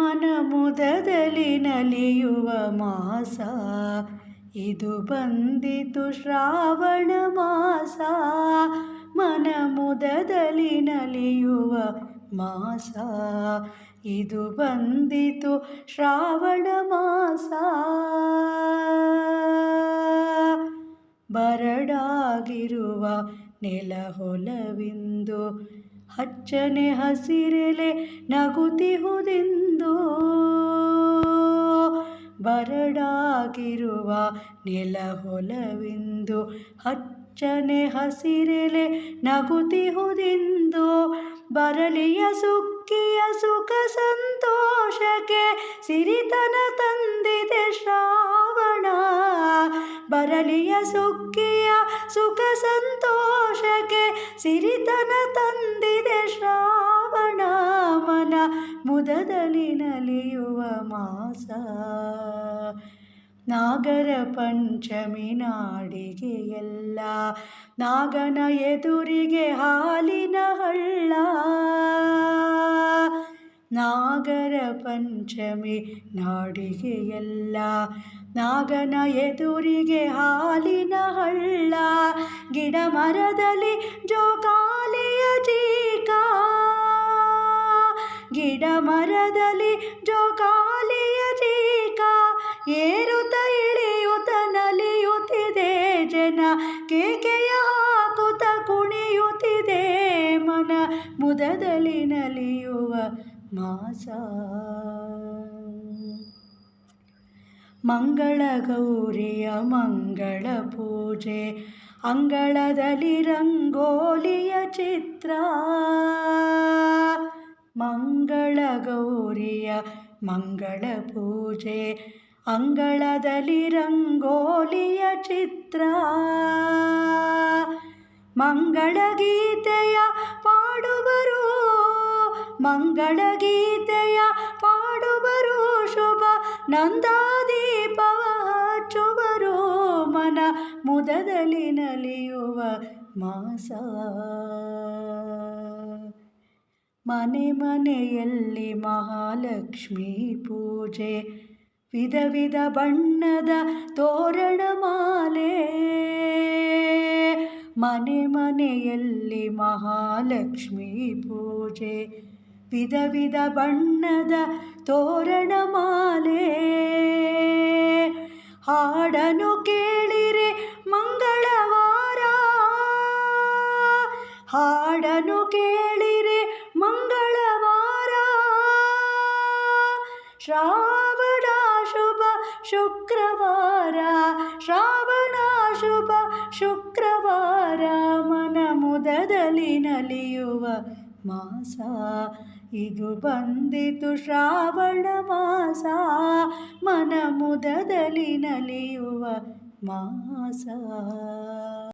ಮನ ಮುದದಲ್ಲಿ ನಲಿಯುವ ಮಾಸ. ಇದು ಬಂದಿತು ಶ್ರಾವಣ ಮಾಸ. ಮನ ಮುದದಲ್ಲಿ ನಲಿಯುವ ಮಾಸ. ಇದು ಬಂದಿತು ಶ್ರಾವಣ ಮಾಸ. ಬರಡಾಗಿರುವ ನೆಲ ಹೊಲವಿಂದು ಹಚ್ಚನೆ ಹಸಿರೆಲೆ ನಗುತಿಹುದೆಂದು? ಬರಡಾಗಿರುವ ನೆಲ ಹೊಲವಿಂದು ಹಚ್ಚನೆ ಹಸಿರೆಲೆ ನಗುತಿಹುದೆಂದು? ಬರಲಿಯ ಸುಕ್ಕಿಯ ಸುಖ ಸಂತೋಷಕ್ಕೆ ಸಿರಿತನ ತಂದಿದೆ ಶ್ರಾವಣ ಬರಲಿಯ ಸುಕ್ಕಿಯ ಸುಖ ಸಂತೋಷಕ್ಕೆ ಸಿರಿತನ ತಂದಿದೆ ಶ್ರಾವಣ ಮನ. ಮುದದಲ್ಲಿ ನಲಿಯುವ ಮಾಸ. ನಾಗರ ಪಂಚಮಿ ನಾಡಿಗೆ ಎಲ್ಲ. ನಾಗನ ಎದುರಿಗೆ ಹಾಲಿನ ಹಳ್ಳ. ನಾಗರ ಪಂಚಮಿ ನಾಡಿಗೆ ಎಲ್ಲ. ನಾಗನ ಎದುರಿಗೆ ಹಾಲಿನ ಹಳ್ಳ, ಗಿಡ ಮರದಲ್ಲಿ ಜೋಕಾಲಿಯ ಚೀಕ. ಗಿಡ ಮರದಲ್ಲಿ ಜೋಕಾಲಿಯ ಚೀಕ, ಏರುತ್ತ ಇಳಿಯುತ್ತ ನಲಿಯುತ್ತಿದೆ ಜನ. ಕೇಕೆಯ ಹಾಕುತ್ತ ಕುಣಿಯುತ್ತಿದೆ ಮನ, ಮುದದಲ್ಲಿ ನಲಿಯುವ ಮಾಸ. ಮಂಗಳ ಗೌರಿಯ ಮಂಗಳ ಪೂಜೆ, ಅಂಗಳದಲ್ಲಿ ರಂಗೋಲಿಯ ಚಿತ್ರ. ಮಂಗಳ ಗೌರಿಯ ಮಂಗಳ ಪೂಜೆ, ಅಂಗಳದಲ್ಲಿ ರಂಗೋಲಿಯ ಚಿತ್ರ. ಮಂಗಳ ಗೀತೆಯ ಮಂಗಳ ಗೀತೆಯ ಪಾಡುವರು ಶುಭ, ನಂದಾದೀಪವ ಹಚ್ಚುವರು ಮನ, ಮುದದಲ್ಲಿ ನಲಿಯುವ ಮಾಸ. ಮನೆ ಮನೆಯಲ್ಲಿ ಮಹಾಲಕ್ಷ್ಮಿ ಪೂಜೆ, ವಿಧ ವಿಧ ಬಣ್ಣದ ತೋರಣ ಮಾಲೆ. ಮನೆ ಮನೆಯಲ್ಲಿ ಮಹಾಲಕ್ಷ್ಮಿ ಪೂಜೆ ವಿಧ ವಿಧ ಬಣ್ಣದ ತೋರಣ ಮಾಲೆ. ಹಾಡನು ಕೇಳಿರೆ ಮಂಗಳವಾರ. ಹಾಡನು ಕೇಳಿರೆ ಮಂಗಳವಾರ. ಶ್ರಾವಣ ಶುಭ ಶುಕ್ರವಾರ. ಶ್ರಾವಣ ಶುಭ ಶುಕ್ರವಾರ. ಮನ ಮುದದಲ್ಲಿ ನಲಿಯುವ ಮಾಸ. ಇದು ಬಂದಿತು ಶ್ರಾವಣ ಮಾಸ. ಮನ ಮುದದಲ್ಲಿ ನಲಿಯುವ ಮಾಸ.